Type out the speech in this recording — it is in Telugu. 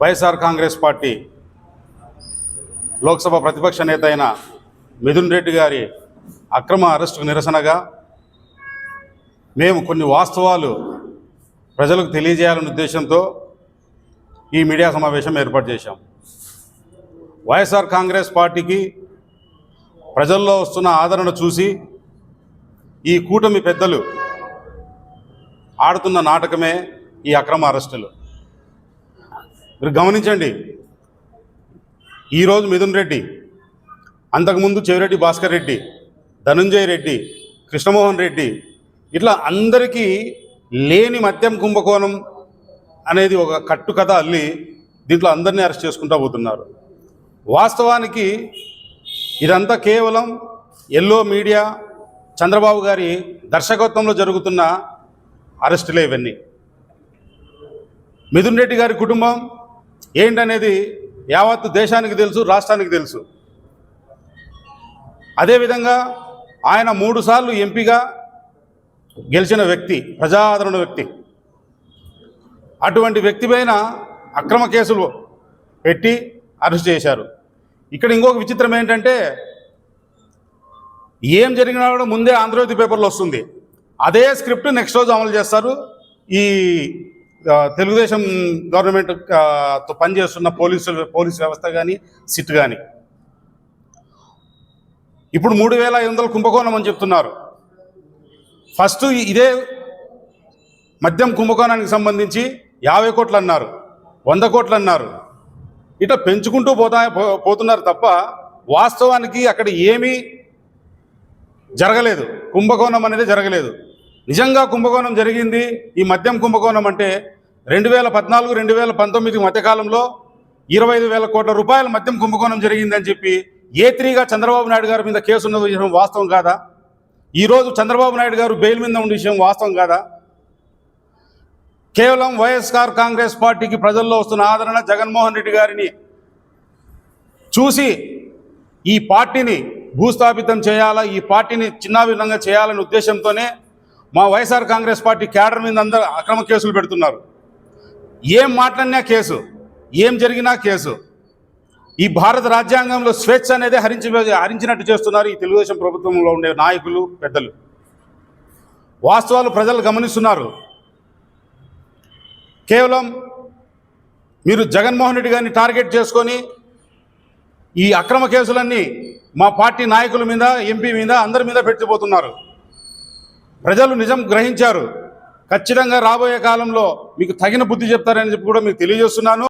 వైఎస్ఆర్ కాంగ్రెస్ పార్టీ లోక్సభ ప్రతిపక్ష నేత అయిన మిథున్ రెడ్డి గారి అక్రమ అరెస్టుకు నిరసనగా మేము కొన్ని వాస్తవాలు ప్రజలకు తెలియజేయాలనే ఉద్దేశంతో ఈ మీడియా సమావేశం ఏర్పాటు చేశాం. వైఎస్ఆర్ కాంగ్రెస్ పార్టీకి ప్రజల్లో వస్తున్న ఆదరణ చూసి ఈ కూటమి పెద్దలు ఆడుతున్న నాటకమే ఈ అక్రమ అరెస్టులు. మీరు గమనించండి. ఈరోజు మిథున్ రెడ్డి అంతకుముందు చెవిరెడ్డి భాస్కర్ రెడ్డి ధనుంజయ రెడ్డి కృష్ణమోహన్ రెడ్డి ఇట్లా అందరికీ లేని మద్యం కుంభకోణం అనేది ఒక కట్టు కథ అల్లి దీంట్లో అందరినీ అరెస్ట్ చేసుకుంటూ పోతున్నారు. వాస్తవానికి ఇదంతా కేవలం ఎల్లో మీడియా చంద్రబాబు గారి దర్శకత్వంలో జరుగుతున్న అరెస్టులే ఇవన్నీ. మిథున్ రెడ్డి గారి కుటుంబం ఏంటనేది యావత్తు దేశానికి తెలుసు రాష్ట్రానికి తెలుసు. అదేవిధంగా ఆయన మూడుసార్లు ఎంపీగా గెలిచిన వ్యక్తి ప్రజాదరణ వ్యక్తి. అటువంటి వ్యక్తి పైన అక్రమ కేసులు పెట్టి అరెస్ట్ చేశారు. ఇక్కడ ఇంకొక విచిత్రం ఏంటంటే ఏం జరిగినా కూడా ముందే ఆంధ్రజ్యోతి పేపర్లో వస్తుంది. అదే స్క్రిప్ట్ నెక్స్ట్ రోజు అమలు చేస్తారు. ఈ తెలుగుదేశం గవర్నమెంట్తో పనిచేస్తున్న పోలీసు పోలీస్ వ్యవస్థ కానీ సిట్ కానీ ఇప్పుడు మూడు వేల ఐదు వందల కుంభకోణం అని చెప్తున్నారు. ఫస్ట్ ఇదే మద్యం కుంభకోణానికి సంబంధించి యాభై కోట్లు అన్నారు వంద కోట్లు అన్నారు ఇట్లా పెంచుకుంటూ పోతా పో- పోతున్నారు తప్ప వాస్తవానికి అక్కడ ఏమీ జరగలేదు. కుంభకోణం అనేది జరగలేదు. నిజంగా కుంభకోణం జరిగింది. ఈ మద్యం కుంభకోణం అంటే రెండు వేల పద్నాలుగు రెండు వేల పంతొమ్మిది మధ్యకాలంలో ఇరవై ఐదు వేల కోట్ల రూపాయల మద్యం కుంభకోణం జరిగిందని చెప్పి ఏ త్రీగా చంద్రబాబు నాయుడు గారి మీద కేసు ఉన్న విషయం వాస్తవం కాదా? ఈరోజు చంద్రబాబు నాయుడు గారు బెయిల్ మీద ఉన్న విషయం వాస్తవం కాదా? కేవలం వైఎస్ఆర్ కాంగ్రెస్ పార్టీకి ప్రజల్లో వస్తున్న ఆదరణ జగన్మోహన్ రెడ్డి గారిని చూసి ఈ పార్టీని భూస్థాపితం చేయాలా ఈ పార్టీని చిన్నాభిన్నంగా చేయాలనే ఉద్దేశంతోనే మా వైఎస్ఆర్ కాంగ్రెస్ పార్టీ క్యాడర్ మీద అందరూ అక్రమ కేసులు పెడుతున్నారు. ఏం మాట్లాడినా కేసు ఏం జరిగినా కేసు. ఈ భారత రాజ్యాంగంలో స్వేచ్ఛ అనేది హరించి హరించినట్టు చేస్తున్నారు ఈ తెలుగుదేశం ప్రభుత్వంలో ఉండే నాయకులు పెద్దలు. వాస్తవాలు ప్రజలు గమనిస్తున్నారు. కేవలం మీరు జగన్మోహన్ రెడ్డి గారిని టార్గెట్ చేసుకొని ఈ అక్రమ కేసులన్నీ మా పార్టీ నాయకుల మీద ఎంపీ మీద అందరి మీద పెట్టిపోతున్నారు ప్రజలు నిజం గ్రహించారు. ఖచ్చితంగా రాబోయే కాలంలో మీకు తగిన బుద్ధి చెప్తారని చెప్పి కూడా మీకు తెలియజేస్తున్నాను.